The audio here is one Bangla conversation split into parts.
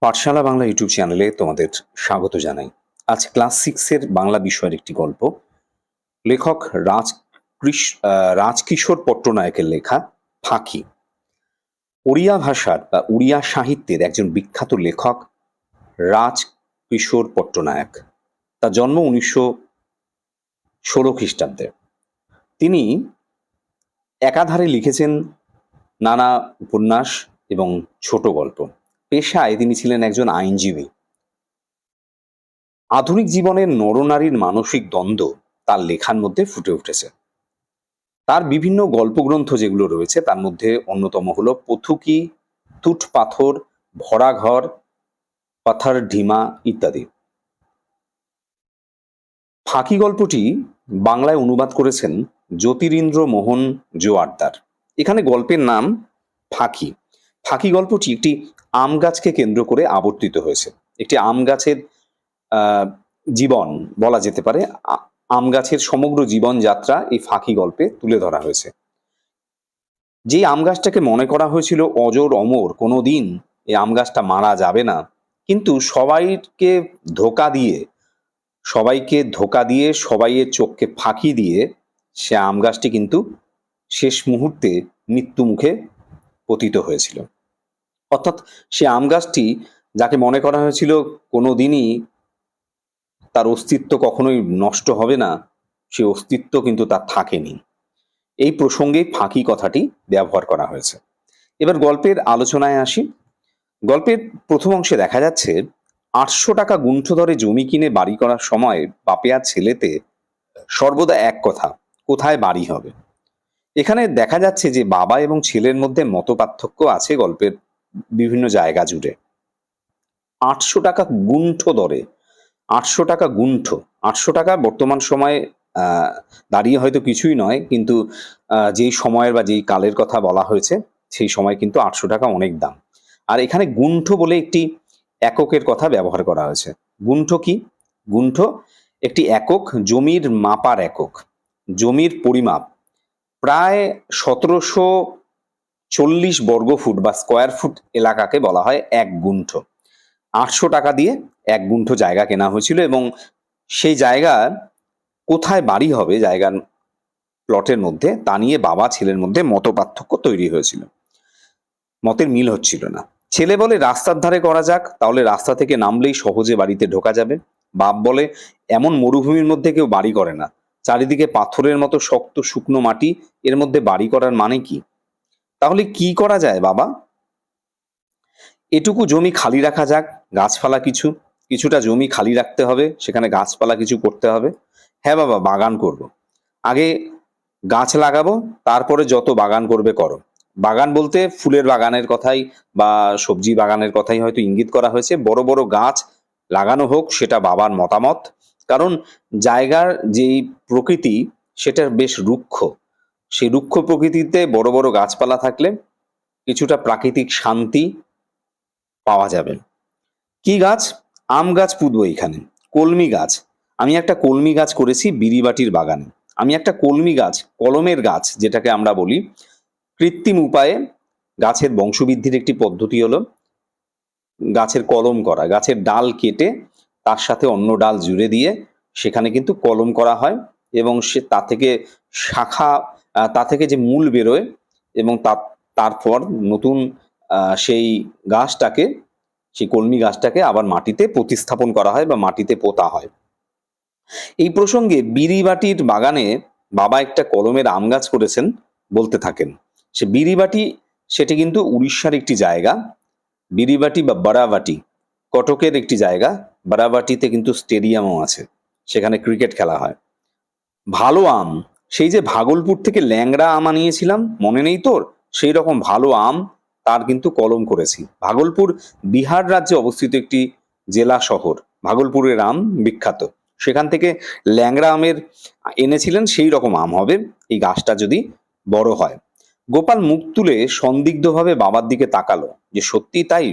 পাঠশালা বাংলা ইউটিউব চ্যানেলে তোমাদের স্বাগত জানাই। আজ ক্লাস সিক্সের বাংলা বিষয়ের একটি গল্প। লেখক রাজ রাজকিশোর পট্টনায়কের লেখা ফাঁকি। ওড়িয়া ভাষার বা উড়িয়া সাহিত্যের একজন বিখ্যাত লেখক রাজকিশোর পট্টনায়ক। তার জন্ম উনিশশো ষোলো খ্রিস্টাব্দে। তিনি একাধারে লিখেছেন নানা উপন্যাস এবং ছোট গল্প। পেশায় তিনি ছিলেন একজন আইনজীবী। আধুনিক জীবনের নরনারীর মানসিক দ্বন্দ্ব তার লেখার মধ্যে ফুটে উঠেছে। তার বিভিন্ন গল্পগ্রন্থ যেগুলো রয়েছে, তার মধ্যে অন্যতম হলো পথুকি, তুট পাথর ভরা ঘর পাথার ঢিমা ইত্যাদি। ফাঁকি গল্পটি বাংলায় অনুবাদ করেছেন জ্যোতিরিন্দ্র মোহন জোয়ারদার। এখানে গল্পের নাম ফাঁকি। ফাঁকি গল্পটি একটি আম গাছকে কেন্দ্র করে আবর্তিত হয়েছে। একটি আম গাছের জীবন বলা যেতে পারে আম গাছের সমগ্র জীবনযাত্রা এই ফাঁকি গল্পে তুলে ধরা হয়েছে। যে আম গাছটাকে মনে করা হয়েছিল অজর অমর কোনো দিন এই আম গাছটা মারা যাবে না, কিন্তু সবাইকে ধোকা দিয়ে, সবাইকে ধোকা দিয়ে সবাইয়ের চোখকে ফাঁকি দিয়ে সে আম গাছটি কিন্তু শেষ মুহূর্তে মৃত্যু মুখে পতিত হয়েছিল। অর্থাৎ সে আম গাছটি যাকে মনে করা হয়েছিল কোনো দিনই তার অস্তিত্ব কখনোই নষ্ট হবে না, সে অস্তিত্ব কিন্তু তার থাকেনি। এই প্রসঙ্গে ফাঁকি কথাটি ব্যবহার করা হয়েছে। এবার গল্পের আলোচনায় আসি। গল্পের প্রথম অংশে দেখা যাচ্ছে, আটশো টাকা গুণ্ঠ ধরে জমি কিনে বাড়ি করার সময় বাপে আর ছেলেতে সর্বদা এক কথা, কোথায় বাড়ি হবে? এখানে দেখা যাচ্ছে যে বাবা এবং ছেলের মধ্যে মত পার্থক্য আছে গল্পের বিভিন্ন জায়গা জুড়ে। আটশো টাকা গুণ্ঠ দরে। আটশো টাকা গুণ্ঠ। আটশো টাকা বর্তমান সময়ে দাঁড়িয়ে হয়তো কিছুই নয়, কিন্তু যেই সময়ের বা যেই কালের কথা বলা হয়েছে, সেই সময় কিন্তু আটশো টাকা অনেক দাম। আর এখানে গুণ্ঠ বলে একটি এককের কথা ব্যবহার করা হয়েছে। গুণ্ঠ কি? গুণ্ঠ একটি একক জমির মাপার একক। জমির পরিমাপ। প্রায় সতেরোশো চল্লিশ বর্গফুট বা স্কোয়ার ফুট এলাকাকে বলা হয় এক গুণ্ঠ। আটশো টাকা দিয়ে এক গুণ্ঠ জায়গা কেনা হয়েছিল এবং সেই জায়গা কোথায় বাড়ি হবে জায়গার প্লটের মধ্যে, তা নিয়ে বাবা ছেলের মধ্যে মত পার্থক্য তৈরি হয়েছিল। মতের মিল হচ্ছিল না। ছেলে বলে, রাস্তার ধারে করা যাক, তাহলে রাস্তা থেকে নামলেই সহজে বাড়িতে ঢোকা যাবে। বাপ বলে, এমন মরুভূমির মধ্যে কেউ বাড়ি করে না। চারিদিকে পাথরের মতো শক্ত শুকনো মাটি, এর মধ্যে বাড়ি করার মানে কি? তাহলে কি করা যায় বাবা? এটুকু জমি খালি রাখা যাক, গাছপালা কিছু। কিছুটা জমি খালি রাখতে হবে, সেখানে গাছপালা কিছু করতে হবে। হ্যাঁ বাবা, বাগান করব। আগে গাছ লাগাবো, তারপরে যত বাগান করবে করো। বাগান বলতে ফুলের বাগানের কথাই বা সবজি বাগানের কথাই হয়তো ইঙ্গিত করা হয়েছে। বড় বড় গাছ লাগানো হোক, সেটা বাবার মতামত। কারণ জায়গার যেই প্রকৃতি সেটা বেশ রুক্ষ। সেই রুক্ষ প্রকৃতিতে বড় বড় গাছপালা থাকলে কিছুটা প্রাকৃতিক শান্তি পাওয়া যাবে। কি গাছ? আম গাছ পুঁতবো এখানে কলমি গাছ। আমি একটা কলমি গাছ করেছি বিড়িবাটির বাগানে। আমি একটা কলমি গাছ, কলমের গাছ যেটাকে আমরা বলি, কৃত্রিম উপায়ে গাছের বংশবৃদ্ধির একটি পদ্ধতি হলো গাছের কলম করা, গাছের ডাল কেটে তার সাথে অন্য ডাল জুড়ে দিয়ে সেখানে কিন্তু কলম করা হয় এবং সে তা থেকে শাখা তা থেকে যে মূল বেরোয় এবং তা তারপর নতুন সেই গাছটাকে, সেই কলমি গাছটাকে আবার মাটিতে প্রতিস্থাপন করা হয় বা মাটিতে পোতা হয়। এই প্রসঙ্গে বিড়িবাটির বাগানে বাবা একটা কলমের আম গাছ করেছেন বলতে থাকেন। সে বিড়িবাটি, সেটি কিন্তু উড়িষ্যার একটি জায়গা। বিড়িবাটি বা বারাবাটি কটকের একটি জায়গা। বারাবাটিতে কিন্তু স্টেডিয়ামও আছে, সেখানে ক্রিকেট খেলা হয়। ভালো আম, সেই যে ভাগলপুর থেকে ল্যাংড়া আম আনিয়েছিলাম, মনে নেই তোর? সেই রকম ভালো আম, তার কিন্তু কলম করেছি। ভাগলপুর বিহার রাজ্যে অবস্থিত একটি জেলা শহর, ভাগলপুরের আম বিখ্যাত। সেখান থেকে ল্যাংড়া আমের এনেছিলেন, সেই রকম আম হবে, এই গাছটা যদি বড় হয়। গোপাল মুখ তুলে সন্দিগ্ধভাবে বাবার দিকে তাকালো, যে সত্যি তাই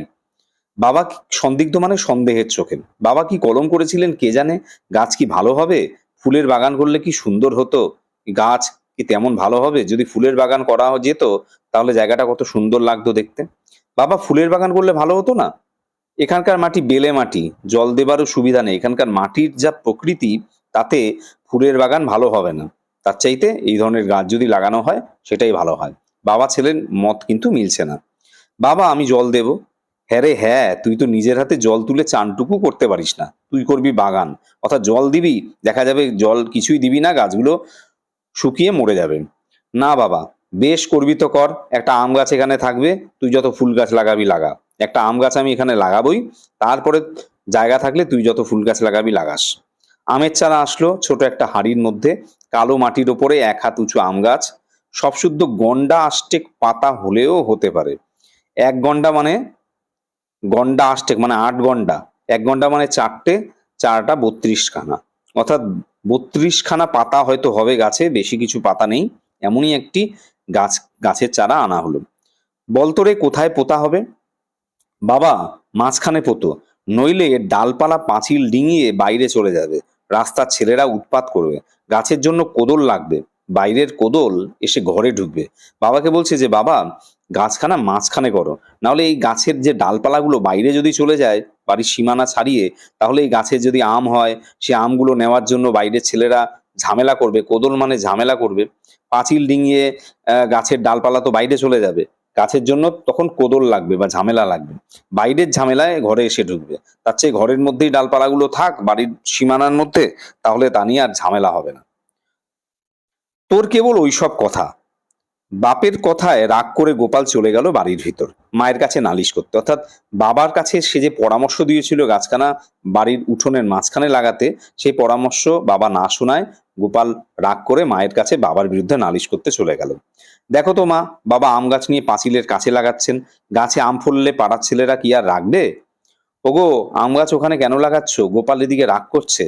বাবা কি- সন্দিগ্ধ মানে সন্দেহের চোখে। বাবা কি কলম করেছিলেন কে জানে? গাছ কি ভালো হবে? ফুলের বাগান করলে কি সুন্দর হতো? গাছ কি তেমন ভালো হবে? যদি ফুলের বাগান করা যেত, তাহলে জায়গাটা কত সুন্দর লাগতো দেখতে। বাবা, ফুলের বাগান করলে ভালো হতো না? এখানকার মাটি বেলে মাটি, জল দেবারও সুবিধা নেই। এখানকার মাটির যা প্রকৃতি, তাতে ফুলের বাগান ভালো হবে না। তার চাইতে এই ধরনের গাছ যদি লাগানো হয়, সেটাই ভালো হয়। বাবা ছেলের মত কিন্তু মিলছে না। বাবা, আমি জল দেব। হ্যাঁ রে হ্যাঁ তুই তো নিজের হাতে জল তুলে চানটুকু করতে পারিস না। তুই করবি বাগান, অর্থাৎ জল দিবি, দেখা যাবে জল কিছুই দিবি না, গাছগুলো শুকিয়ে মরে যাবে। না বাবা, বেশ করবি তো কর, একটা আম গাছ এখানে থাকবে, তুই যত ফুল গাছ লাগাবি লাগা। একটা আম গাছ আমি এখানে লাগাবোই, তারপরে জায়গা থাকলে তুই যত ফুল গাছ লাগাবি লাগাস। আমের চারা আসলো ছোট একটা হাড়ির মধ্যে, কালো মাটির ওপরে এক হাত উঁচু আম গাছ। সব শুদ্ধ গন্ডা আষ্টেক পাতা হলেও হতে পারে। এক গন্ডা মানে গন্ডা আষ্টেক মানে আট গন্ডা এক গন্ডা মানে চারটে, চারটা বত্রিশ খানা অর্থাৎ বত্রিশ খানা পাতা হয়তো হবে গাছে, বেশি কিছু পাতা নেই। এমনই একটি গাছ, গাছের চারা আনা হলো। বলতরে কোথায় পোতা হবে? বাবা, মাঝখানে পোতো। নইলে ডালপালা পাঁচিল ডিঙিয়ে বাইরে চলে যাবে। রাস্তার ছেলেরা উৎপাত করবে। গাছের জন্য কোদল লাগবে। বাইরের কোদল এসে ঘরে ঢুকবে। বাবাকে বলছে যে, বাবা গাছখানা মাঝখানে করো। নাহলে এই গাছের যে ডালপালাগুলো বাইরে যদি চলে যায়, বাড়ির সীমানা ছাড়িয়ে, তাহলে এই গাছের যদি আম হয়, সে আমগুলো নেওয়ার জন্য বাইরের ছেলেরা ঝামেলা করবে, কোদল মানে ঝামেলা করবে। পাঁচিল ডিঙিয়ে গাছের ডালপালা তো বাইরে চলে যাবে। গাছের জন্য তখন কোদল লাগবে বা ঝামেলা লাগবে। বাইরের ঝামেলায় ঘরে এসে ঢুকবে। তার চেয়ে ঘরের মধ্যেই ডালপালাগুলো থাক, বাড়ির সীমানার মধ্যে, তাহলে তা নিয়ে আর ঝামেলা হবে না। তোর কেবল ওইসব কথা। বাপের কথায় রাগ করে গোপাল চলে গেল বাড়ির ভিতর। মায়ের কাছে নালিশ করতে। অর্থাৎ বাবার কাছে সে যে পরামর্শ দিয়েছিল গাছখানা বাড়ির উঠোনের মাঝখানে লাগাতে, সেই পরামর্শ বাবা না শোনায় গোপাল রাগ করে মায়ের কাছে বাবার বিরুদ্ধে নালিশ করতে চলে গেল। দেখো তো মা, বাবা আম গাছ নিয়ে পাঁচিলের কাছে লাগাচ্ছেন। গাছে আম ফললে পাড়ার ছেলেরা কি আর রাখবে ওগো, আম গাছ ওখানে কেন লাগাচ্ছ? গোপাল এদিকে রাগ করছে।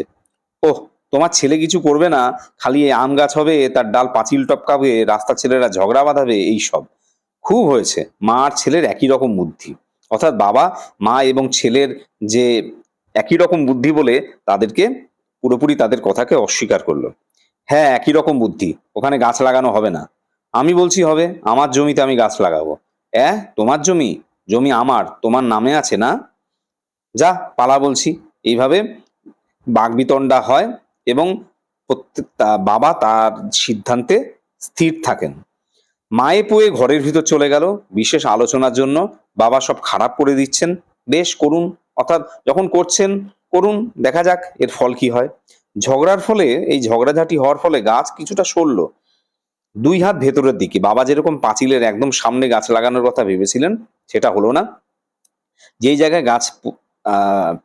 ওহ তোমার ছেলে কিছু করবে না, খালি আম গাছ হবে, তার ডাল পাঁচিল টপকাবে, রাস্তার ছেলেরা ঝগড়া বাঁধাবে, এই সব। খুব হয়েছে, মা আর ছেলের একই রকম বুদ্ধি। অর্থাৎ বাবা, মা এবং ছেলের যে একই রকম বুদ্ধি বলে তাদেরকে পুরোপুরি তাদের কথাকে অস্বীকার করল। হ্যাঁ একই রকম বুদ্ধি, ওখানে গাছ লাগানো হবে না। আমি বলছি হবে, আমার জমিতে আমি গাছ লাগাবো। অ্যাঁ, তোমার জমি? জমি আমার, তোমার নামে আছে না? যা, পালা বলছি। এইভাবে বাগবিতণ্ডা হয় এবং প্রত্যেক বাবা তার সিদ্ধান্তে স্থির থাকেন। মায়ে পুয়ে ঘরের ভিতর চলে গেল। বিশেষ আলোচনার জন্য বাবা সব খারাপ করে দিচ্ছেন। বেশ, করুন। অর্থাৎ যখন করছেন, করুন, দেখা যাক এর ফল কি হয়। ঝগড়ার ফলে, এই ঝগড়াঝাটি হওয়ার ফলে গাছ কিছুটা সরল। দুই হাত ভেতরের দিকে। বাবা যেরকম পাঁচিলের একদম সামনে গাছ লাগানোর কথা ভেবেছিলেন, সেটা হলো না। যেই জায়গায় গাছ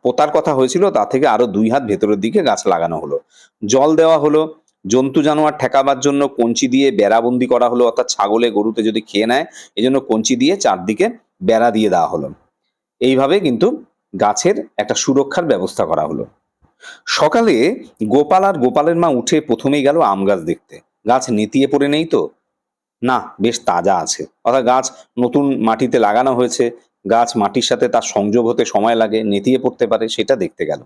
পোতার কথা হয়েছিল, তা থেকে আরও দুই হাত ভেতরের দিকে গাছ লাগানো হলো। জল দেওয়া হলো, জন্তু জানোয়ার ঠেকাবার জন্য কঞ্চি দিয়ে বেড়াবন্দি করা হলো, অর্থাৎ ছাগলে গরুতে যদি খেয়ে নেয় এই জন্য কঞ্চি দিয়ে চারদিকে বেড়া দিয়ে দেওয়া হলো। এইভাবে কিন্তু গাছের একটা সুরক্ষার ব্যবস্থা করা হলো। সকালে গোপাল আর গোপালের মা উঠে প্রথমেই গেল আম গাছ দেখতে। গাছ নেতিয়ে পড়ে নেই তো? না, বেশ তাজা আছে। অর্থাৎ গাছ নতুন মাটিতে লাগানো হয়েছে গাছ মাটির সাথে তার সংযোগ হতে সময় লাগে, নেতিয়ে পড়তে পারে, সেটা দেখতে গেল।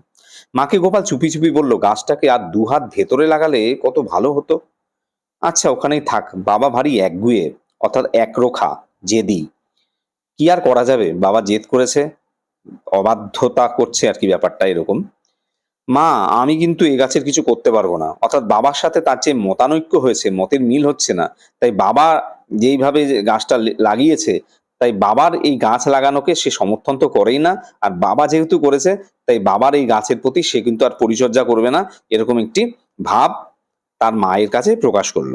মাকে গোপাল চুপি চুপি বলল, গাছটাকে আর দু হাত ভেতরে লাগালে কত ভালো হতো? আচ্ছা ওখানেই থাক, বাবা ভারী একগুয়ে, অর্থাৎ একরোখা, জেদি। কি আর করা যাবে? বাবা জেদ করেছে, অবাধ্যতা করছে আর কি ব্যাপারটা এরকম। মা, আমি কিন্তু এ গাছের কিছু করতে পারব না। অর্থাৎ বাবার সাথে তার যে মতানৈক্য হয়েছে, মতের মিল হচ্ছে না। তাই বাবা যেইভাবে গাছটা লাগিয়েছে তাই বাবার এই গাছ লাগানোকে সে সমর্থন তো করেই না। আর বাবা যেহেতু করেছে, তাই বাবার এই গাছের প্রতি সে কিন্তু আর পরিচর্যা করবে না। এরকম একটি ভাব তার মায়ের কাছে প্রকাশ করল।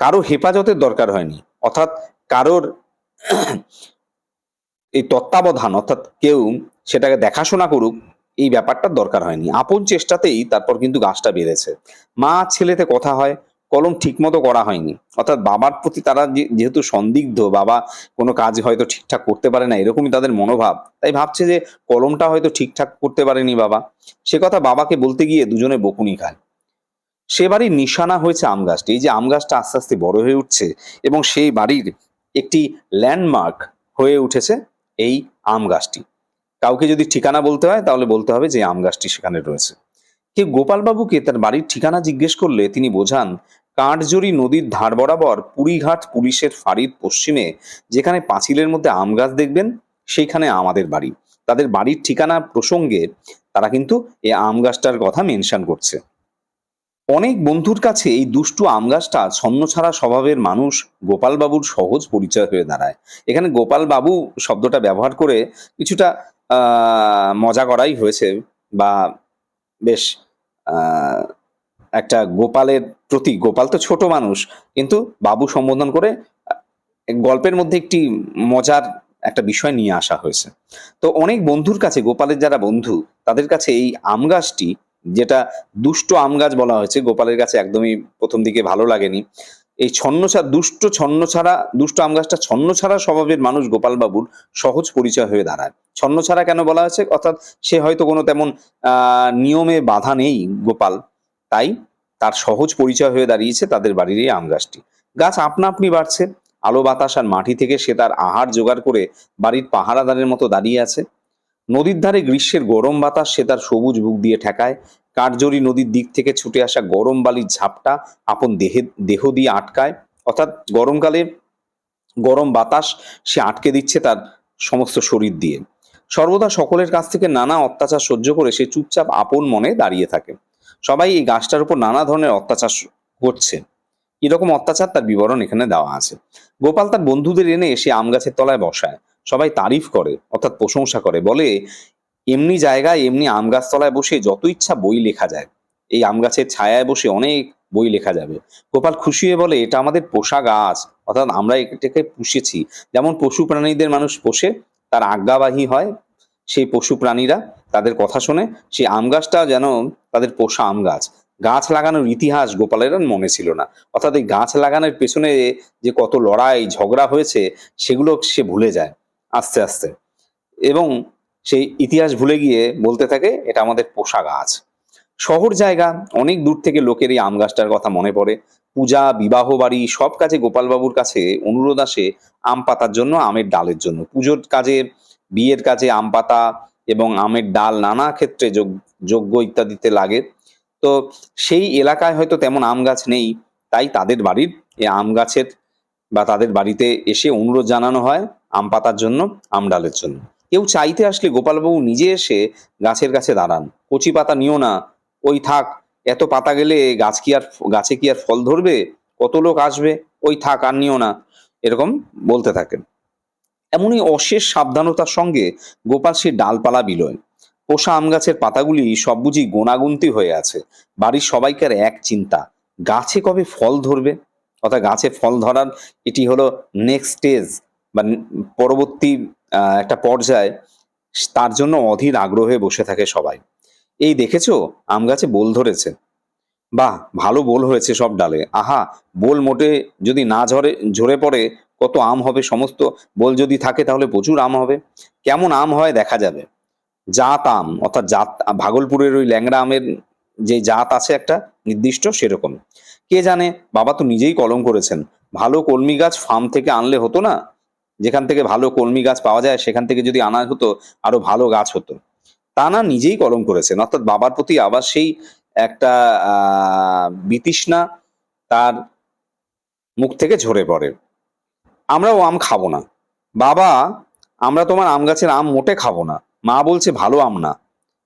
কারও হেফাজতের দরকার হয়নি। অর্থাৎ কারোর এই তত্ত্বাবধান, অর্থাৎ কেউ সেটাকে দেখাশোনা করুক, এই ব্যাপারটার দরকার হয়নি। আপন চেষ্টাতেই তারপর কিন্তু গাছটা বেড়েছে। মা ছেলেতে কথা হয় কলম ঠিকমতো করা হয়নি। অর্থাৎ বাবার প্রতি তারা যেহেতু সন্দিগ্ধ, বাবা কোনো কাজ হয়তো ঠিকঠাক করতে পারে না, এরকমই তাদের মনোভাব। তাই ভাবছে যে কলমটা হয়তো ঠিকঠাক করতে পারেনি বাবা। সে কথা বাবাকে বলতে গিয়ে দুজনে বকুনি খায়। সে বাড়ির নিশানা হয়েছে আম গাছটি। এই যে আম গাছটা আস্তে আস্তে বড় হয়ে উঠছে এবং সেই বাড়ির একটি ল্যান্ডমার্ক হয়ে উঠেছে এই আম গাছটি। কাউকে যদি ঠিকানা বলতে হয় তাহলে বলতে হবে যে আম গাছটি সেখানে রয়েছে। কেউ গোপালবাবুকে তার বাড়ির ঠিকানা জিজ্ঞেস করলে তিনি বোঝান, কাঠজড়ি নদীর ধার বরাবর পুরীঘাট পুলিশের ফাঁড়ির পশ্চিমে, যেখানে পাঁচিলের মধ্যে আম গাছ দেখবেন, সেইখানে আমাদের বাড়ি। তাদের বাড়ির ঠিকানা প্রসঙ্গে তারা কিন্তু এই আম গাছটার কথা মেনশন করছে। অনেক বন্ধুর কাছে এই দুষ্টু আম গাছটা ছন্নছাড়া স্বভাবের মানুষ গোপালবাবুর সহজ পরিচয় হয়ে দাঁড়ায়। এখানে গোপালবাবু শব্দটা ব্যবহার করে কিছুটা মজা করাই হয়েছে বা বেশ একটা গোপালের প্রতি, গোপাল তো ছোট মানুষ, কিন্তু বাবু সম্বোধন করে গল্পের মধ্যে একটি মজার একটা বিষয় নিয়ে আসা হয়েছে। তো অনেক বন্ধুর কাছে, গোপালের যারা বন্ধু, তাদের কাছে এই আম গাছটি, যেটা দুষ্ট আম গাছ বলা হয়েছে, গোপালের কাছে একদমই প্রথম দিকে ভালো লাগেনি এই ছন্নছাড়া দুষ্ট ছন্ন ছাড়া, দুষ্ট আম গাছটা ছন্ন ছাড়া স্বভাবের মানুষ গোপালবাবুর সহজ পরিচয় হয়ে দাঁড়ায়। ছন্ন ছাড়া কেন বলা হয়েছে? অর্থাৎ সে হয়তো কোনো তেমন নিয়মে বাধা নেই গোপাল। তাই তার সহজ পরিচয় হয়ে দাঁড়িয়েছে তাদের বাড়ির এই আম গাছটি। গাছ আপনা আপনি বাড়ছে। আলো বাতাস আর মাটি থেকে সে তার আহার জোগাড় করে বাড়ির পাহারাদারের মতো দাঁড়িয়ে আছে। নদীর ধারে গ্রীষ্মের গরম বাতাস সে তার সবুজ বুক দিয়ে ঠেকায়। কাঠজড়ি নদীর দিক থেকে ছুটে আসা গরম বালির ঝাপটা আপন দেহে, দেহ দিয়ে আটকায়। অর্থাৎ গরমকালে গরম বাতাস সে আটকে দিচ্ছে তার সমস্ত শরীর দিয়ে। সর্বদা সকলের কাছ থেকে নানা অত্যাচার সহ্য করে সে চুপচাপ আপন মনে দাঁড়িয়ে থাকে। সবাই এই গাছটার উপর নানা ধরনের অত্যাচার করছে। এরকম অত্যাচার তার বিবরণ এখানে দেওয়া আছে। গোপাল তার বন্ধুদের এনে সে আম গাছের তলায় বসায়। সবাই তারিফ করে, অর্থাৎ প্রশংসা করে, বলে এমনি জায়গায়, এমনি আম গাছ তলায় বসে যত ইচ্ছা বই লেখা যায়। এই আম গাছের ছায়ায় বসে অনেক বই লেখা যাবে। গোপাল খুশি হয়ে বলে, এটা আমাদের পোষা গাছ। অর্থাৎ আমরা এটাকে পুষেছি। যেমন পশু প্রাণীদের মানুষ পোষে, তার আজ্ঞাবাহী হয় সেই পশু প্রাণীরা তাদের কথা শুনে। সেই আম গাছটা যেন তাদের পোষা আম গাছ। গাছ লাগানোর ইতিহাস গোপালের মনে ছিল না। অর্থাৎ এই গাছ লাগানোর পেছনে যে কত লড়াই, ঝগড়া হয়েছে, সেগুলো সে ভুলে যায় আস্তে আস্তে। এবং সেই ইতিহাস ভুলে গিয়ে বলতে থাকে, এটা আমাদের পোষা গাছ। শহর জায়গা, অনেক দূর থেকে লোকের এই আম গাছটার কথা মনে পড়ে। পূজা, বিবাহ বাড়ি, সব কাজে গোপালবাবুর কাছে অনুরোধ আসে আম পাতার জন্য, আমের ডালের জন্য। পুজোর কাজে, বিয়ের কাজে আম পাতা এবং আমের ডাল নানা ক্ষেত্রে যোগ- যোগ্য ইত্যাদিতে লাগে। তো সেই এলাকায় হয়তো তেমন আম গাছ নেই, তাই তাদের বাড়ির এই আম গাছের বা তাদের বাড়িতে এসে অনুরোধ জানানো হয় আম পাতার জন্য, আম ডালের জন্য। কেউ চাইতে আসলে গোপালবাবু নিজে এসে গাছের কাছে দাঁড়ান। কচি পাতা নিও না, ওই থাক, এত পাতা গেলে গাছ কি আর, গাছে কি আর ফল ধরবে? কত লোক আসবে? ওই থাক, আর নিও না, এরকম বলতে থাকেন। এমনই অশেষ সাবধানতার সঙ্গে গোপাল সে ডালপালা বিলয়। পোষা আম গাছের পাতাগুলি সব বুঝি গোনাগুন্তি হয়ে আছে। বাড়ির সবাইকার এক চিন্তা, গাছে কবে ফল ধরবে? অর্থাৎ গাছে ফল ধরার এটি হলো নেক্সট স্টেজ বা পরবর্তী একটা পর্যায়ে তার জন্য অধীর আগ্রহে বসে থাকে সবাই। এই দেখেছ? আম গাছে বোল ধরেছে। বাহ, ভালো বোল হয়েছে সব ডালে। আহা, বোল মোটে যদি না ঝরে ঝরে পড়ে, কত আম হবে সমস্ত বোল যদি থাকে তাহলে প্রচুর আম হবে। কেমন আম হয় দেখা যাবে। জাত আম, অর্থাৎ জাত, ভাগলপুরের ওই ল্যাংড়া আমের যে জাত আছে একটা নির্দিষ্ট সেরকম। কে জানে? বাবা তো নিজেই কলম করেছেন। ভালো কলমি গাছ ফার্ম থেকে আনলে হতো না? যেখান থেকে ভালো কলমি গাছ পাওয়া যায়, সেখান থেকে যদি আনা হতো, আরও ভালো গাছ হতো। তা না, নিজেই কলম করেছেন। অর্থাৎ বাবার প্রতি আবার সেই একটা বিতৃষ্ণা তার মুখ থেকে ঝরে পড়ে। আমরাও আম খাব না। বাবা, আমরা তোমার আম গাছের আম মোটে খাব না। মা বলছে, ভালো আম না।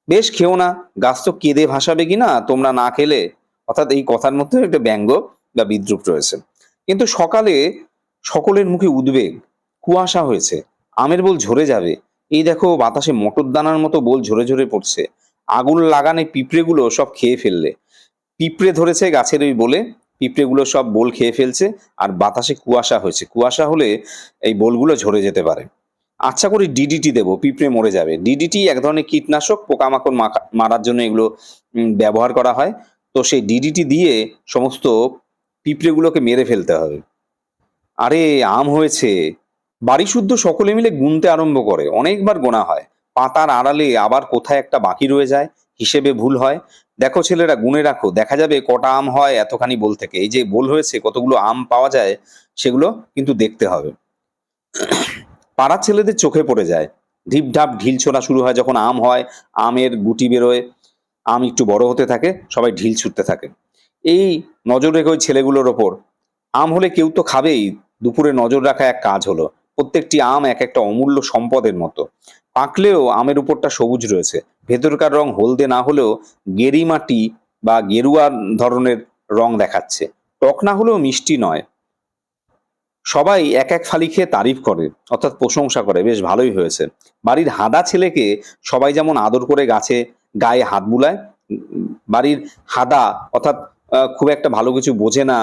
বেশ, খেও না। গাছ তো কেঁদে ভাসাবে কি না? তোমরা না খেলে? অর্থাৎ এই কথার মধ্যে একটা ব্যঙ্গ বা বিদ্রুপ রয়েছে। কিন্তু সকালে সকলের মুখে উদ্বেগ কুয়াশা হয়েছে। আমের বোল ঝরে যাবে। এই দেখো বাতাসে মটর দানার মতো বোল ঝরে ঝরে পড়ছে। আগুন লাগানে পিঁপড়েগুলো সব খেয়ে ফেললে। পিঁপড়ে ধরেছে গাছের ওই বলে। পিঁপড়েগুলো সব বোল খেয়ে ফেলছে আর বাতাসে কুয়াশা হয়েছে। কুয়াশা হলে এই বোলগুলো ঝরে যেতে পারে। আচ্ছা করে ডিডিটি দেবো, পিঁপড়ে মরে যাবে। ডিডিটি এক ধরনের কীটনাশক, পোকামাকড় মারার জন্য এগুলো ব্যবহার করা হয়। তো সেই ডিডিটি দিয়ে সমস্ত পিঁপড়েগুলোকে মেরে ফেলতে হবে। আরে, আম হয়েছে। বাড়ি শুদ্ধ সকলে মিলে গুনতে আরম্ভ করে। অনেকবার গোনা হয়। পাতার আড়ালে আবার কোথায় একটা বাকি রয়ে যায়, হিসেবে ভুল হয়। দেখো ছেলেরা, গুনে রাখো। দেখা যাবে কটা আম হয় এতখানি বল থেকে। এই যে বল হয়েছে, কতগুলো আম পাওয়া যায়, সেগুলো কিন্তু দেখতে হবে। পাড়ার ছেলেদের চোখে পড়ে যায়। ঢিপ ঢাপ ঢিল ছোড়া শুরু হয় যখন আম হয়, আমের গুটি বেরোয়, আম একটু বড় হতে থাকে, সবাই ঢিল ছুটতে থাকে। এই নজর রেখে ওই ছেলেগুলোর ওপর। আম হলে কেউ তো খাবেই। দুপুরে নজর রাখা এক কাজ হলো। প্রত্যেকটি আম এক একটা অমূল্য সম্পদের মতো। পাকলেও আমের উপরটা সবুজ রয়েছে। ভেতরকার রং হলদে না হলেও গেরি মাটি বা গেরুয়া ধরনের রং দেখাচ্ছে। টক না হলেও মিষ্টি নয়। সবাই এক এক ফালি খেয়ে তারিফ করে, অর্থাৎ প্রশংসা করে। বেশ ভালোই হয়েছে। বাড়ির হাদা ছেলেকে সবাই যেমন আদর করে গাছে গায়ে হাত বুলায়, বাড়ির হাদা অর্থাৎ খুব একটা ভালো কিছু বোঝে না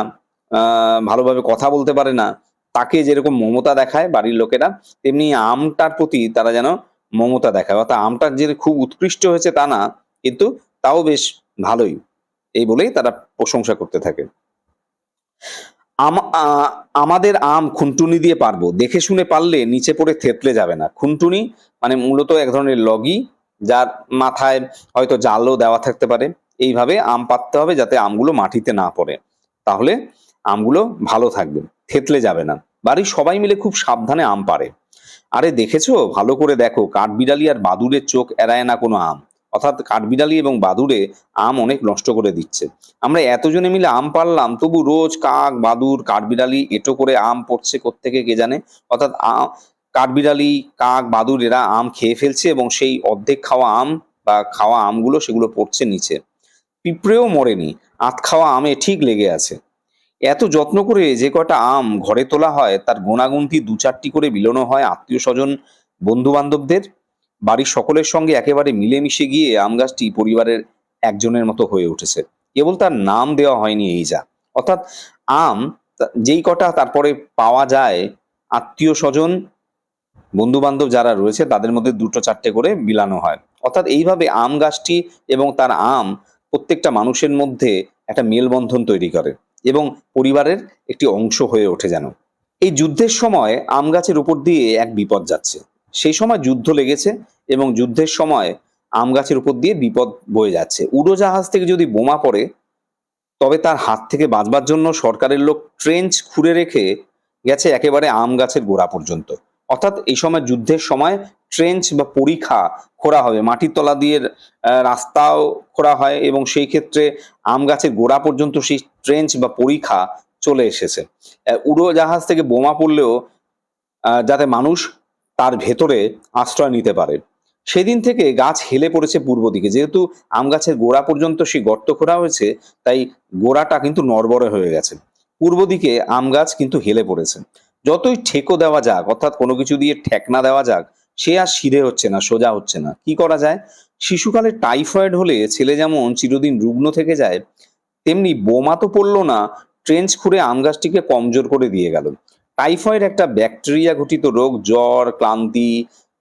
ভালোভাবে কথা বলতে পারে না তাকে যেরকম মমতা দেখায় বাড়ির লোকেরা, তেমনি আমটার প্রতি তারা যেন মমতা দেখায়। অর্থাৎ আমটা যে খুব উৎকৃষ্ট হয়েছে তা না, কিন্তু তাও বেশ ভালোই। এই বলেই তারা প্রশংসা করতে থাকে। আম- আমাদের আম খুনটুনি দিয়ে পারব। দেখে শুনে পারলে নিচে পড়ে থেতলে যাবে না। খুনটুনি মানে মূলত এক ধরনের লগি, যার মাথায় হয়তো জালও দেওয়া থাকতে পারে। এইভাবে আম পাততে হবে যাতে আমগুলো মাটিতে না পড়ে। তাহলে আমগুলো ভালো থাকবে। থেতলে যাবে না। বাড়ির সবাই মিলে খুব সাবধানে আম পারে আরে দেখেছ? ভালো করে দেখো, কাঠবিড়ালি আর বাদুড়ের চোখ এড়ায় না কোনো আম। অর্থাৎ কাঠবিড়ালি এবং বাদুড়ে আম অনেক নষ্ট করে দিচ্ছে। আমরা এতজনে মিলে আম পারলাম তবু রোজ কাক বাদুর কাঠবিড়ালি এটো করে আম পড়ছে কোত্থেকে কে জানে? অর্থাৎ কাঠবিড়ালি, কাক বাদুর এরা আম খেয়ে ফেলছে এবং সেই অর্ধেক খাওয়া আম বা খাওয়া আমগুলো সেগুলো পড়ছে নিচে। পিঁপড়েও মরেনি, আত খাওয়া আমে ঠিক লেগে আছে। এত যত্ন করে যে কটা আম ঘরে তোলা হয়, তার গোনাগুনতি দু চারটি করে বিলোনো হয় আত্মীয় স্বজন বন্ধু বান্ধবদের বাড়ির সকলের সঙ্গে একেবারে মিলেমিশে গিয়ে আম গাছটি পরিবারের একজনের মতো হয়ে উঠেছে। কেবল তার নাম দেওয়া হয়নি এই যা। অর্থাৎ আম যেই কটা তারপরে পাওয়া যায়, আত্মীয় স্বজন বন্ধু বান্ধব যারা রয়েছে, তাদের মধ্যে দুটো চারটে করে বিলানো হয়। অর্থাৎ এইভাবে আম গাছটি এবং তার আম প্রত্যেকটা মানুষের মধ্যে একটা মেলবন্ধন তৈরি করে। এবং পরিবারের একটি অংশ হয়ে ওঠে যেন। এই যুদ্ধের সময় আম গাছের উপর দিয়ে এক বিপদ যাচ্ছে। সেই সময় যুদ্ধ লেগেছে এবং যুদ্ধের সময় আম গাছের উপর দিয়ে বিপদ বয়ে যাচ্ছে। উড়োজাহাজ থেকে যদি বোমা পড়ে, তবে তার হাত থেকে বাঁচবার জন্য সরকারের লোক ট্রেঞ্চ খুঁড়ে রেখে গেছে একেবারে আম গাছের গোড়া পর্যন্ত। অর্থাৎ এই সময় যুদ্ধের সময় ট্রেঞ্চ বা পরীক্ষা খোঁড়া হবে। মাটির তলা দিয়ে রাস্তাও খোঁড়া হয় এবং সেই ক্ষেত্রে আম গাছের গোড়া পর্যন্ত সেই ট্রেঞ্চ বা পরীক্ষা চলে এসেছে। উড়োজাহাজ থেকে বোমা পড়লেও যাতে মানুষ তার ভেতরে আশ্রয় নিতে পারে। সেদিন থেকে গাছ হেলে পড়েছে পূর্ব দিকে। যেহেতু আম গাছের গোড়া পর্যন্ত সেই গর্ত খোঁড়া হয়েছে, তাই গোড়াটা কিন্তু নড়বড়ে হয়ে গেছে। পূর্ব দিকে আম গাছ কিন্তু হেলে পড়েছে। যতই ঠেকো দেওয়া যাক, অর্থাৎ কোনো কিছু দিয়ে ঠেকনা দেওয়া যাক সে আর সিধে হচ্ছে না, সোজা হচ্ছে না। কি করা যায়? শিশুকালে টাইফয়েড হলে ছেলে যেমন চিরদিন রুগ্ন থেকে যায়, তেমনি বোমা তো পড়ল না, ট্রেঞ্চ খুঁড়ে আম গাছটিকে কমজোর করে দিয়ে গেল। টাইফয়েড একটা ব্যাকটেরিয়া ঘটিত রোগ, জ্বর, ক্লান্তি,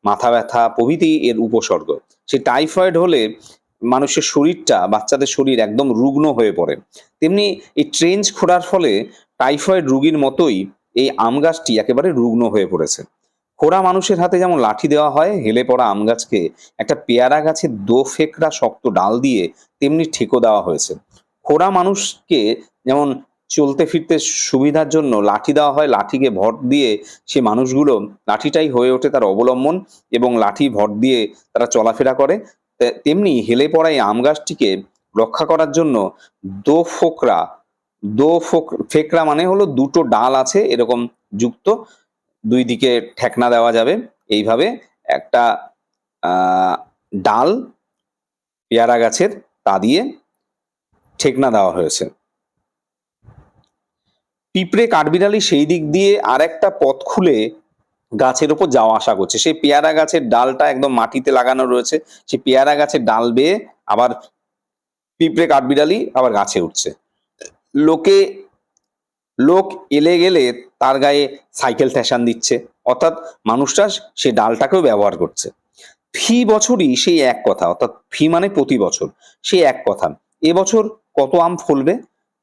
মাথা ব্যথা প্রভৃতি এর উপসর্গ। সে টাইফয়েড হলে মানুষের শরীরটা, বাচ্চাদের শরীর একদম রুগ্ন হয়ে পড়ে। তেমনি এই ট্রেঞ্চ খোঁড়ার ফলে টাইফয়েড রুগীর মতোই এই আম গাছটি একেবারে রুগ্ন হয়ে পড়েছে। খোড়া মানুষের হাতে যেমন লাঠি দেওয়া হয়, হেলে পড়া আম গাছকে একটা পেয়ারা গাছের দো ফেকড়া শক্ত ডাল দিয়ে তেমনি ঠেকো দেওয়া হয়েছে। খোড়া মানুষকে যেমন চলতে ফিরতে সুবিধার জন্য লাঠি দেওয়া হয়, লাঠিকে ভর দিয়ে সে মানুষগুলো লাঠিটাই হয়ে ওঠে তার অবলম্বন এবং লাঠি ভর দিয়ে তারা চলাফেরা করে। তেমনি হেলে পড়া এই আম গাছটিকে রক্ষা করার জন্য দো ফোকরা দো ফোক ফেকরা মানে হলো দুটো ডাল আছে এরকম যুক্ত। দুই দিকে ঠেকনা দেওয়া যাবে। এইভাবে একটা ডাল, পেয়ারা গাছের তা দিয়ে ঠেকনা দেওয়া হয়েছে। পিঁপড়ে কাঠবিড়ালি সেই দিক দিয়ে আর একটা পথ খুলে গাছের ওপর যাওয়া আসা করছে। সেই পেয়ারা গাছের ডালটা একদম মাটিতে লাগানো রয়েছে। সেই পেয়ারা গাছের ডাল বেয়ে আবার পিঁপড়ে কাঠবিড়ালি আবার গাছে উঠছে। লোকে লোক এলে গেলে তার গায়ে সাইকেল ঠেসান দিচ্ছে। অর্থাৎ মানুষটা সে ডালটাকেও ব্যবহার করছে। ফি বছরই সেই এক কথা, অর্থাৎ ফি মানে প্রতি বছর, সেই এক কথা। এবছর কত আম ফলবে?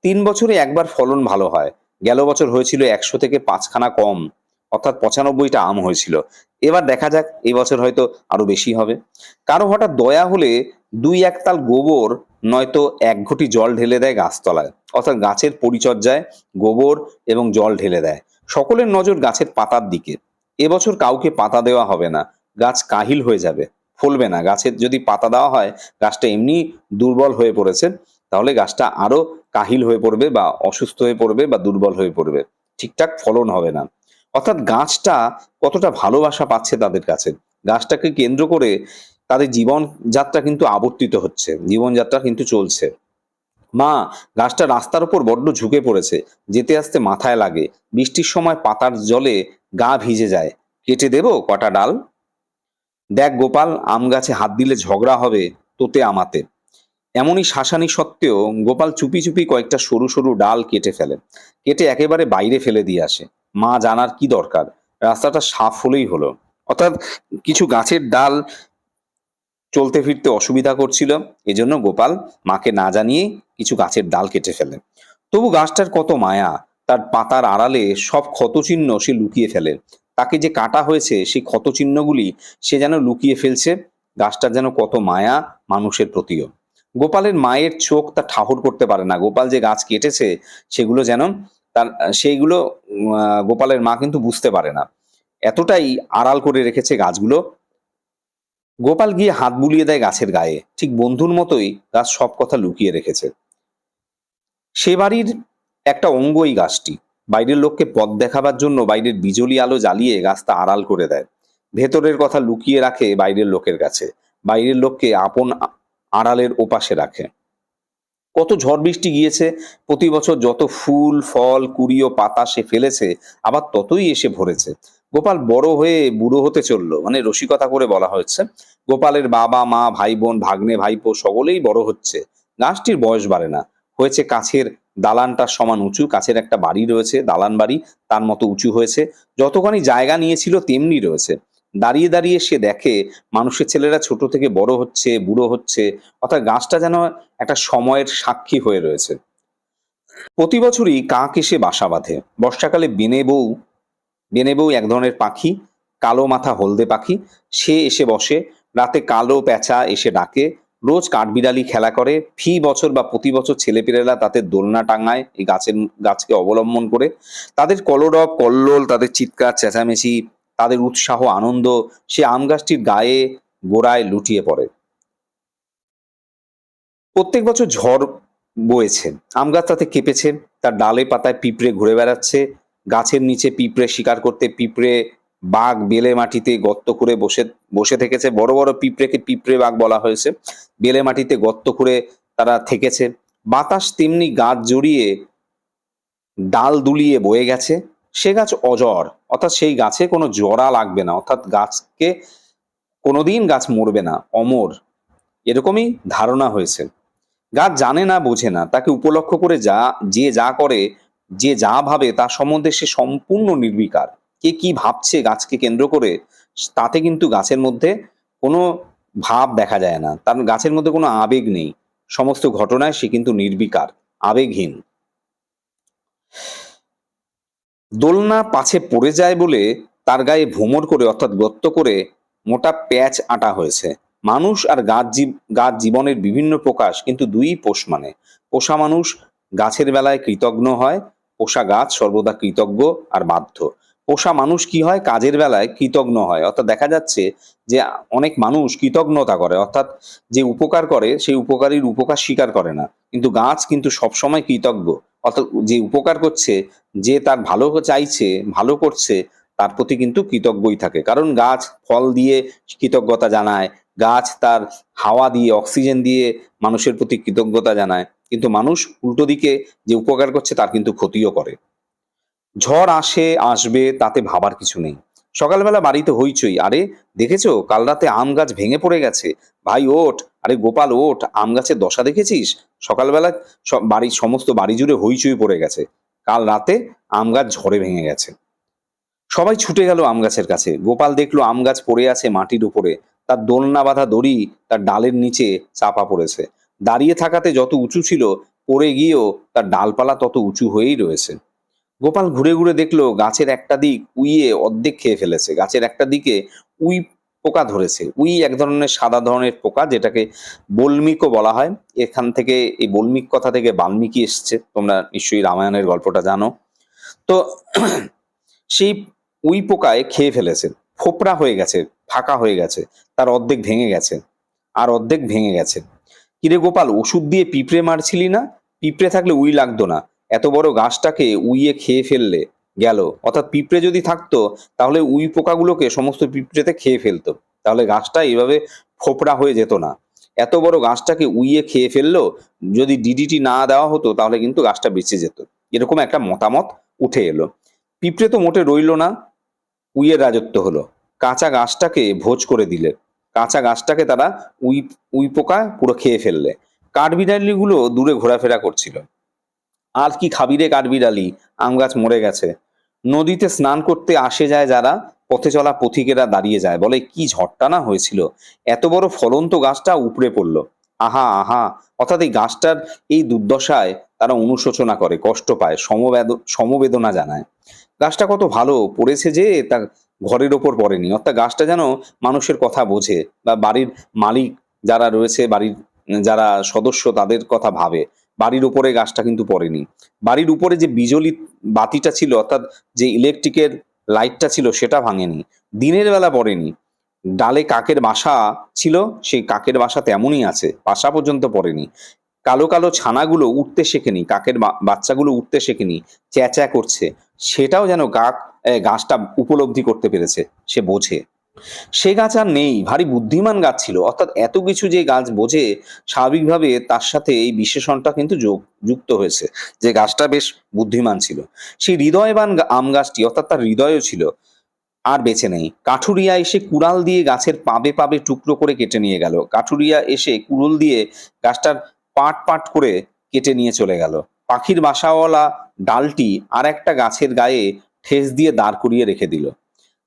তিন বছরে একবার ফলন ভালো হয়। গেল বছর হয়েছিল একশো থেকে পাঁচখানা কম, অর্থাৎ পঁচানব্বইটা আম হয়েছিল। এবার দেখা যাক এবছর হয়তো আরও বেশি হবে। কারও হঠাৎ দয়া হলে দুই এক তাল গোবর নয়তো এক ঘটি জল ঢেলে দেয় গাছতলায়। অর্থাৎ গাছের পরিচর্যায় গোবর এবং জল ঢেলে দেয়। সকলের নজর গাছের পাতার দিকে। এবছর কাউকে পাতা দেওয়া হবে না। গাছ কাহিল হয়ে যাবে। ফলবে না। গাছের যদি পাতা দেওয়া হয়, গাছটা এমনি দুর্বল হয়ে পড়েছে, তাহলে গাছটা আরও কাহিল হয়ে পড়বে বা অসুস্থ হয়ে পড়বে বা দুর্বল হয়ে পড়বে। ঠিকঠাক ফলন হবে না। অর্থাৎ গাছটা কতটা ভালোবাসা পাচ্ছে তাদের কাছে। গাছটাকে কেন্দ্র করে তাদের জীবনযাত্রা কিন্তু আবর্তিত হচ্ছে জীবনযাত্রা কিন্তু চলছে। মা, গাছটা রাস্তার উপর বড্ড ঝুঁকে পড়েছে, যেতে আসতে মাথায় লাগে, বৃষ্টির সময় পাতার জলে গা ভিজে যায়, কেটে দেবো কটা ডাল? দেখ গোপাল, আম গাছে হাত দিলে ঝগড়া হবে তোতে আমাতে। এমনই শাসানি সত্ত্বেও গোপাল চুপি চুপি কয়েকটা সরু সরু ডাল কেটে ফেলে, কেটে একেবারে বাইরে ফেলে দিয়ে আসে। মা জানার কি দরকার? রাস্তাটা সাফ হলেই হলো। অর্থাৎ কিছু গাছের ডাল চলতে ফিরতে অসুবিধা করছিল এজন্য গোপাল মাকে না জানিয়ে কিছু গাছের ডাল কেটে ফেলে। তবু গাছটার কত মায়া, তার পাতার আড়ালে সব ক্ষতচিহ্ন সে লুকিয়ে ফেলে। তাকে যে কাটা হয়েছে, সেই ক্ষতচিহ্নগুলি সে যেন লুকিয়ে ফেলছে, গাছটার যেন কত মায়া মানুষের প্রতিও। গোপালের মায়ের চোখ তা ঠাহর করতে পারে না। গোপাল যে গাছ কেটেছে, সেগুলো যেন তার, সেইগুলো গোপালের মা কিন্তু বুঝতে পারে না। এতটাই আড়াল করে রেখেছে গাছগুলো গোপাল গিয়ে হাত বুলিয়ে দেয় গাছের গায়ে। ঠিক বন্ধুর মতোই গাছ সব কথা লুকিয়ে রেখেছে। সে বাড়ির একটা অঙ্গ এই গাছটি। বাইরের লোককে পথ দেখাবার জন্য বাইরের বিজলি আলো জ্বালিয়ে গাছটা আড়াল করে দেয়। ভেতরের কথা লুকিয়ে রাখে বাইরের লোকের কাছে। বাইরের লোককে আপন আড়ালের ওপাশে রাখে। কত ঝড় বৃষ্টি গিয়েছে প্রতি বছর যত ফুল, ফল, কুড়ি ও পাতা সে ফেলেছে, আবার ততই এসে ভরেছে। গোপাল বড় হয়ে বুড়ো হতে চলল মানে রসিকতা করে বলা হয়েছে। গোপালের বাবা, মা, ভাই বোন, ভাগ্নে, ভাইপো সকলেই বড় হচ্ছে। গাছটির বয়স বাড়ে না। হয়েছে কাছের দালানটার সমান উঁচু, কাছের একটা বাড়ি রয়েছে, দালান বাড়ি, তার মতো উঁচু হয়েছে। যতখানি জায়গা নিয়েছিল তেমনি রয়েছে। দাঁড়িয়ে দাঁড়িয়ে সে দেখে মানুষের ছেলেরা ছোট থেকে বড় হচ্ছে, বুড়ো হচ্ছে, অর্থাৎ গাছটা যেন একটা সময়ের সাক্ষী হয়ে রয়েছে। প্রতি বছরই কাক এসে বাসা বাঁধে। বর্ষাকালে বেনে বউ বেনে বউ এক ধরনের পাখি, কালো মাথা হলদে পাখি। সে এসে বসে, রাতে কালো প্যাঁচা এসে ডাকে, রোজ কাঠবিড়ালি খেলা করে, ফি বছর বা প্রতি বছর ছেলেপেলেরা তাতে দোলনা টাঙায়, এই গাছের, গাছকে অবলম্বন করে। তাদের কলরব, কল্লোল, তাদের চিৎকার, চেঁচামেচি, তাদের উৎসাহ, আনন্দ, সে আম গাছটির গায়ে গোড়ায় লুটিয়ে পড়ে। প্রত্যেক বছর ঝড় বয়েছে। আম গাছ তাতে কেঁপেছে, তার ডালে পাতায় পিঁপড়ে ঘুরে বেড়াচ্ছে গাছের নিচে পিঁপড়ে শিকার করতে পিঁপড়ে বাঘ বেলে মাটিতে গর্ত করে বসে বসে থেকেছে। বড় বড় পিঁপড়েকে পিঁপড়ে বাঘ বলা হয়েছে। বেলে মাটিতে গর্ত করে তারা থেকেছে। বাতাস তেমনি গাছ জড়িয়ে ডাল দুলিয়ে বয়ে গেছে। সে গাছ অজর, অর্থাৎ সেই গাছে কোনো জরা লাগবে না। অর্থাৎ গাছকে কোনোদিন গাছ মরবে না, অমর। এরকমই ধারণা হয়েছে। গাছ জানে না, বোঝে না। তাকে উপলক্ষ করে যা, যে যা করে যে যা ভাবে তার সম্বন্ধে সে সম্পূর্ণ নির্বিকার। কে কি ভাবছে গাছকে কেন্দ্র করে, তাতে কিন্তু গাছের মধ্যে কোনো ভাব দেখা যায় না। তার গাছের মধ্যে কোনো আবেগ নেই। সমস্ত ঘটনায় সে কিন্তু নির্বিকার, আবেগহীন। দোলনা পাছে পড়ে যায় বলে তার গায়ে ভোমর করে, অর্থাৎ গর্ত করে মোটা প্যাচ আটা হয়েছে। মানুষ আর গাছ গাছ জীবনের বিভিন্ন প্রকাশ কিন্তু দুই পোষ মানে। পোষা মানুষ গাছের বেলায় কৃতজ্ঞ হয় পোষা গাছ সর্বদা কৃতজ্ঞ আর বাধ্য। পোষা মানুষ কি হয়? কাজের বেলায় কৃতজ্ঞ হয়। অর্থাৎ দেখা যাচ্ছে যে অনেক মানুষ কৃতজ্ঞতা করে। অর্থাৎ যে উপকার করে, সেই উপকারীর উপকার স্বীকার করে না। কিন্তু গাছ কিন্তু সবসময় কৃতজ্ঞ। অর্থাৎ যে উপকার করছে, যে তার ভালো চাইছে, ভালো করছে, তার প্রতি কিন্তু কৃতজ্ঞই থাকে। কারণ গাছ ফল দিয়ে কৃতজ্ঞতা জানায়। গাছ তার হাওয়া দিয়ে, অক্সিজেন দিয়ে মানুষের প্রতি কৃতজ্ঞতা জানায়। কিন্তু মানুষ উল্টো দিকে যে উপকার করছে তার কিন্তু ক্ষতিও করে। ঝড় আসে, আসবে, তাতে ভাবার কিছু নেই। সকালবেলা বাড়িতে হইচই। আরে, দেখেছ? কাল রাতে আম গাছ ভেঙে পড়ে গেছে। ভাই, ওঠ। আরে, গোপাল, ওঠ। আম গাছের দশা দেখেছিস? সকালবেলা বাড়ির সমস্ত বাড়ি জুড়ে হইচই পড়ে গেছে। কাল রাতে আম গাছ ঝড়ে ভেঙে গেছে। সবাই ছুটে গেল আম গাছের কাছে। গোপাল দেখল আম গাছ পড়ে আছে মাটির উপরে। তার দোলনা বাঁধা দড়ি তার ডালের নিচে চাপা পড়েছে। দাঁড়িয়ে থাকাতে যত উঁচু ছিল, পড়ে গিয়েও তার ডালপালা তত উঁচু হয়েই রয়েছে। গোপাল ঘুরে ঘুরে দেখল, গাছের একটা দিক উইয়ে অর্ধেক খেয়ে ফেলেছে। গাছের একটা দিকে উই পোকা ধরেছে। উই এক ধরনের সাদা ধরনের পোকা, যেটাকে বল্মিকও বলা হয়। এখান থেকে, এই বল্মিক কথা থেকে বাল্মীকি এসছে। তোমরা নিশ্চয়ই রামায়ণের গল্পটা জানো। তো সেই উই পোকায় খেয়ে ফেলেছে। ফোপড়া হয়ে গেছে, ফাঁকা হয়ে গেছে। তার অর্ধেক ভেঙে গেছে। আর অর্ধেক ভেঙে গেছে। কিরে গোপাল, ওষুধ দিয়ে পিঁপড়ে মারছিলি না? পিঁপড়ে থাকলে উই লাগতো না। এত বড় গাছটাকে উইয়ে খেয়ে ফেললে। গেল। অর্থাৎ পিঁপড়ে যদি থাকতো, তাহলে উই পোকাগুলোকে সমস্ত পিঁপড়েতে খেয়ে ফেলতো। তাহলে গাছটা এইভাবে ফোপড়া হয়ে যেত না। এত বড় গাছটাকে উইয়ে খেয়ে ফেলল, যদি ডিডিটি না দেওয়া হতো, তাহলে কিন্তু গাছটা বেঁচে যেত। এরকম একটা মতামত উঠে এলো। পিঁপড়ে তো মোটে রইল না। উইয়ের রাজত্ব হলো। কাঁচা গাছটাকে ভোজ করে দিলে। কাঁচা গাছটাকে তারা উই উই পোকা পুরো খেয়ে ফেললে। কাঠবিড়ালিগুলো দূরে ঘোরাফেরা করছিল। আর কি খাবি রে কাঠবিড়ালি? আম গাছ মরে গেছে। নদীতে স্নান করতে আসে যায় যারা, পথে চলা পথিকেরা দাঁড়িয়ে যায়। বলে, কি ঝড়টা না হয়েছিল? এত বড় ফলন্ত গাছটা উপড়ে পড়ল। আহা আহা! অর্থাৎ এই গাছটার এই দুর্দশায় তারা অনুশোচনা করে, কষ্ট পায়, সমবেদ, সমবেদনা জানায়। গাছটা কত ভালো পড়েছে যে, তা ঘরের ওপর পড়েনি। অর্থাৎ গাছটা যেন মানুষের কথা বোঝে বা বাড়ির মালিক যারা রয়েছে, বাড়ির যারা সদস্য তাদের কথা ভাবে। বাড়ির উপরে গাছটা কিন্তু পড়েনি। বাড়ির উপরে যে বিজলি বাতিটা ছিল, অর্থাৎ যে ইলেকট্রিকের লাইটটা ছিল, সেটা ভাঙেনি। দিনের বেলা পড়েনি। ডালে কাকের বাসা ছিল, সেই কাকের বাসা তেমনই আছে, বাসা পর্যন্ত পড়েনি। কালো কালো ছানাগুলো উঠতে শেখেনি, কাকের বাচ্চাগুলো উঠতে শেখেনি চেঁচা করছে। সেটাও যেন কাক গাছটা উপলব্ধি করতে পেরেছে, সে বোঝে। সে গাছ আর নেই, ভারী বুদ্ধিমান গাছ ছিল, অর্থাৎ এত কিছু যে গাছ বোঝে, স্বাভাবিকভাবে তার সাথে এই বিশেষণটা কিন্তু যোগ, যুক্ত হয়েছে, যে গাছটা বেশ বুদ্ধিমান ছিল। সেই হৃদয়বান আম গাছটি, অর্থাৎ তার হৃদয়ও ছিল, আর বেঁচে নেই। কাঠুরিয়া এসে কুড়াল দিয়ে গাছের পাবে পাবে টুকরো করে কেটে নিয়ে গেল। কাঠুরিয়া এসে কুড়ুল দিয়ে গাছটার পাট পাট করে কেটে নিয়ে চলে গেল। পাখির বাসাওয়ালা ডালটি আর একটা গাছের গায়ে ঠেস দিয়ে দাঁড় করিয়ে রেখে দিল।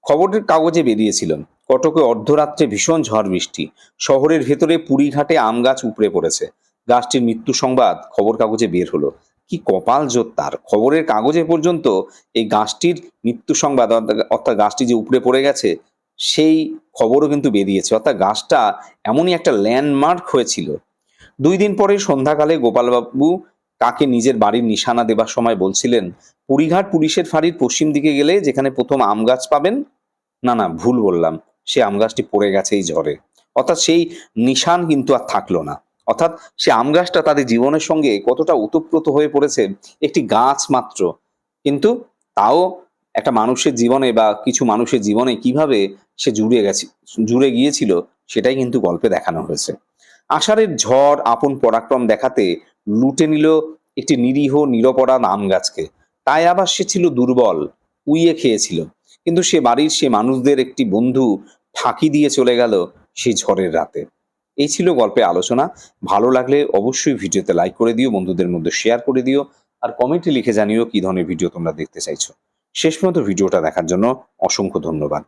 খবরের কাগজে বেরিয়েছিল, কটকে অর্ধরাত্রে ভীষণ ঝড় বৃষ্টি। শহরের ভেতরে পুরীঘাটে আম গাছ উপড়ে পড়েছে। গাছটির মৃত্যু সংবাদ খবর কাগজে বের হলো। কি কপাল জোর তার! খবরের কাগজে পর্যন্ত এই গাছটির মৃত্যু সংবাদ, অর্থাৎ- গাছটি যে উপড়ে পড়ে গেছে, সেই খবরও কিন্তু বেরিয়েছে। অর্থাৎ গাছটা এমনই একটা ল্যান্ডমার্ক হয়েছিল। দুই দিন পরে সন্ধ্যাকালে গোপালবাবু কাকে নিজের বাড়ির নিশানা দেবার সময় বলছিলেন, পুরীঘাট পুলিশের ফাঁড়ির পশ্চিম দিকে গেলে যেখানে প্রথম আম গাছ পাবেন? না না, ভুল বললাম, সে আম গাছটি পড়ে গেছে এই ঝড়ে। অর্থাৎ সেই নিশান কিন্তু আর থাকল না। অর্থাৎ সে আম গাছটা তাদের জীবনের সঙ্গে কতটা ওতপ্রোত হয়ে পড়েছে, একটি গাছ মাত্র। কিন্তু তাও একটা মানুষের জীবনে বা কিছু মানুষের জীবনে কীভাবে সে জুড়ে গেছে, জুড়ে গিয়েছিল, সেটাই কিন্তু গল্পে দেখানো হয়েছে। আষাঢ়ের ঝড় আপন পরাক্রম দেখাতে লুটে নিল একটি নিরীহ নিরপরাধ আম গাছকে। তাই আবার সে ছিল দুর্বল, উইয়ে খেয়েছিল। কিন্তু সে বাড়ির সে মানুষদের একটি বন্ধু ফাঁকি দিয়ে চলে গেল সেই ঝড়ের রাতে। এই ছিল গল্পের আলোচনা। ভালো লাগলে অবশ্যই ভিডিওতে লাইক করে দিও, বন্ধুদের মধ্যে শেয়ার করে দিও, আর কমেন্টে লিখে জানিও কি ধরনের ভিডিও তোমরা দেখতে চাইছো। শেষ পর্যন্ত ভিডিওটা দেখার জন্য অসংখ্য ধন্যবাদ।